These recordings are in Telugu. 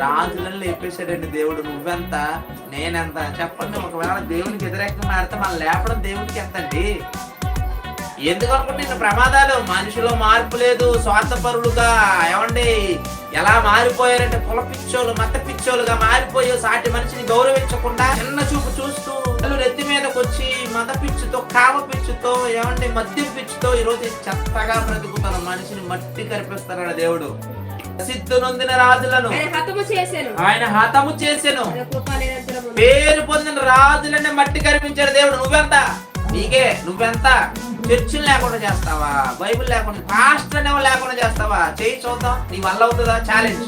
రాజులను లేపేశాడండి దేవుడు నువ్వెంత? నేనెంత? చెప్పండి. ఒకవేళ దేవునికి వ్యతిరేకంగా మారితే మనం లేపడం దేవునికి ఎంత అండి ఎందుకు ప్రమాదాలు? మనిషిలో మార్పు లేదు స్వార్థపరులుగా. ఏమండి? ఎలా మారిపోయారంటే కుల పిచ్చోలు మత పిచ్చోలుగా మారిపోయి సాటి మనిషిని గౌరవించకుండా చిన్న చూపు చూస్తూ వాళ్ళు నెత్తి మీదకి వచ్చి మత పిచ్చుతో కామ పిచ్చుతో ఏమండి మద్యం పిచ్చుతో ఈరోజు చెత్తగా బ్రతుకుతాను మనిషిని మట్టి కనిపిస్తున్నాడు దేవుడు. సిద్ధు నొందిన రాజులను. ఆయన హతము చేశాను ఆయన హతము చేసెను. పేరు పొందిన రాజులనే మట్టి కనిపించాడు దేవుడు. నువ్వెంత? నీకే. నువ్వెంత? చర్చిలు లేకుండా చేస్తావా? బైబిల్ లేకుండా పాస్టర్ అనేవి లేకుండా చేస్తావా? చేయి చూద్దాం. నీ వల్ల అవుతుందా? ఛాలెంజ్.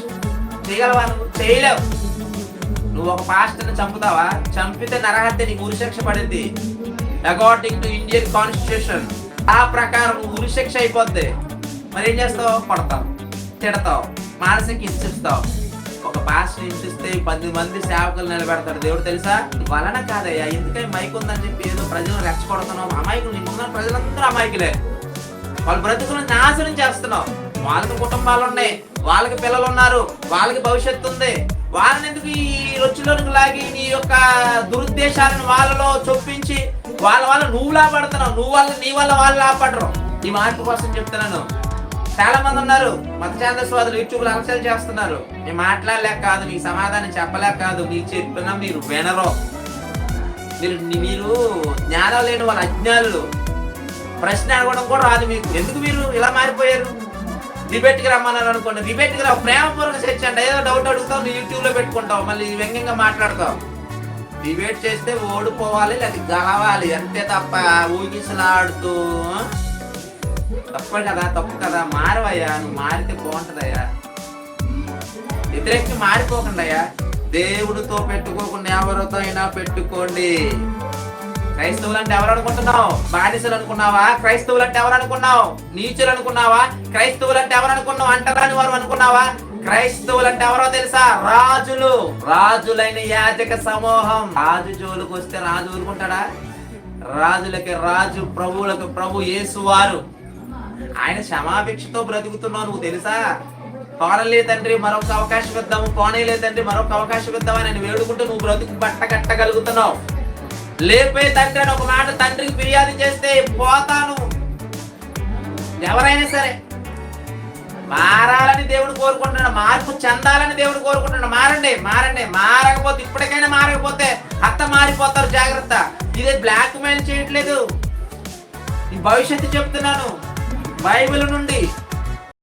చేయగలవా నువ్వు? చేయలేవు. నువ్వు ఒక పాస్టర్ని చంపుతావా? చంపితే నరహత్య నీకు ఉరిశిక్ష పడింది. అకార్డింగ్ టు ఇండియన్ కాన్స్టిట్యూషన్ ఆ ప్రకారం నువ్వు ఉరిశిక్ష అయిపోద్ది. మరి ఏం చేస్తావు? కొడతావు తిడతావు మానసిక హింసిస్తావు ఒక పాస్టర్ హింసిస్తే పది మంది సేవకులు నిలబెడతాడు దేవుడు తెలుసా? వలన కాదయ్యా ఎందుకని మైక్ ఉందని చెప్పి ఏదో ప్రజలను రెచ్చగొడుతున్నావు. అమాయకులు నీ ముందు ప్రజలందరూ అమాయకులే. వాళ్ళ బ్రతుకులు నాశనం చేస్తున్నావు. వాళ్ళకి కుటుంబాలు ఉన్నాయి. వాళ్ళకి పిల్లలు ఉన్నారు. వాళ్ళకి భవిష్యత్తు ఉంది. వాళ్ళని ఎందుకు ఈ రొచ్చులోనికి లాగి నీ యొక్క దురుద్దేశాలను వాళ్ళలో చొప్పించి వాళ్ళ వల్ల నువ్వు లాభపడుతున్నావు. నువ్వు వల్ల నీ వల్ల వాళ్ళు లాభపడరు. ఈ మార్పు కోసం చెప్తున్నాను. చాలా మంది ఉన్నారు. మత ఛాందస్వాదులు యూట్యూబ్లో అలసలు చేస్తున్నారు. నేను మాట్లాడలేక కాదు మీకు సమాధానం చెప్పలేక కాదు మీకు చెప్పినా మీరు వినరు. మీరు మీరు జ్ఞానం లేని వాళ్ళ అజ్ఞానులు. ప్రశ్న అడగడం కూడా రాదు మీకు. ఎందుకు మీరు ఇలా మారిపోయారు? డిబేట్కి రమ్మన్నారు అనుకోండి. డిబేట్ రా ప్రేమపూర్వక చర్చ అంటే. ఏదో డౌట్ అడుగుతావు నువ్వు యూట్యూబ్లో పెట్టుకుంటావు. మళ్ళీ వ్యంగ్యంగా మాట్లాడతావు. డిబేట్ చేస్తే ఓడిపోవాలి లేదా గెలవాలి. అంతే తప్ప ఊగిసలాడుతూ తప్పదు కదా తప్పు కదా మారవయ్యా నువ్వు మారితే బాగుంటదయ్యా. వ్యతిరేక్తి మారిపోకుండా అయ్యా. దేవుడితో పెట్టుకోకుండా ఎవరితో అయినా పెట్టుకోండి. క్రైస్తవులు అంటే ఎవరు అనుకుంటున్నావు? బానిసలు అనుకున్నావా? క్రైస్తవులు అంటే ఎవరు అనుకున్నావు? నీచులు అనుకున్నావా? క్రైస్తవులు అంటే ఎవరు అనుకున్నావు? అంటరాని వారు అనుకున్నావా? క్రైస్తవులు అంటే ఎవరో తెలుసా? రాజులు. రాజులైన యాజక సమూహం. రాజు జోలికి వస్తే రాజు ఊరుకుంటాడా? రాజులకి రాజు ప్రభువులకు ప్రభు యేసువారు ఆయన క్షమాభిక్షతో బ్రతుకుతున్నావు నువ్వు తెలుసా? పోనలే తండ్రి మరొక అవకాశం ఇద్దాము పోనీలే తండ్రి మరొక అవకాశం ఇద్దామని నేను వేడుకుంటూ నువ్వు బ్రతుకు బట్ట కట్టగలుగుతున్నావు. లేపే తండ్రి అని ఒక మాట తండ్రికి ఫిర్యాదు చేస్తే పోతాను. ఎవరైనా సరే మారాలని దేవుడు కోరుకుంటున్నాడు మార్పు చెందాలని దేవుడు కోరుకుంటున్నాడు. మారండి మారండి. మారకపోతే ఇప్పటికైనా మారకపోతే అత్త మారిపోతారు జాగ్రత్త. ఇదే బ్లాక్ మెయిల్ చేయట్లేదు. ఈ భవిష్యత్తు చెప్తున్నాను. బైబిల్ నుండి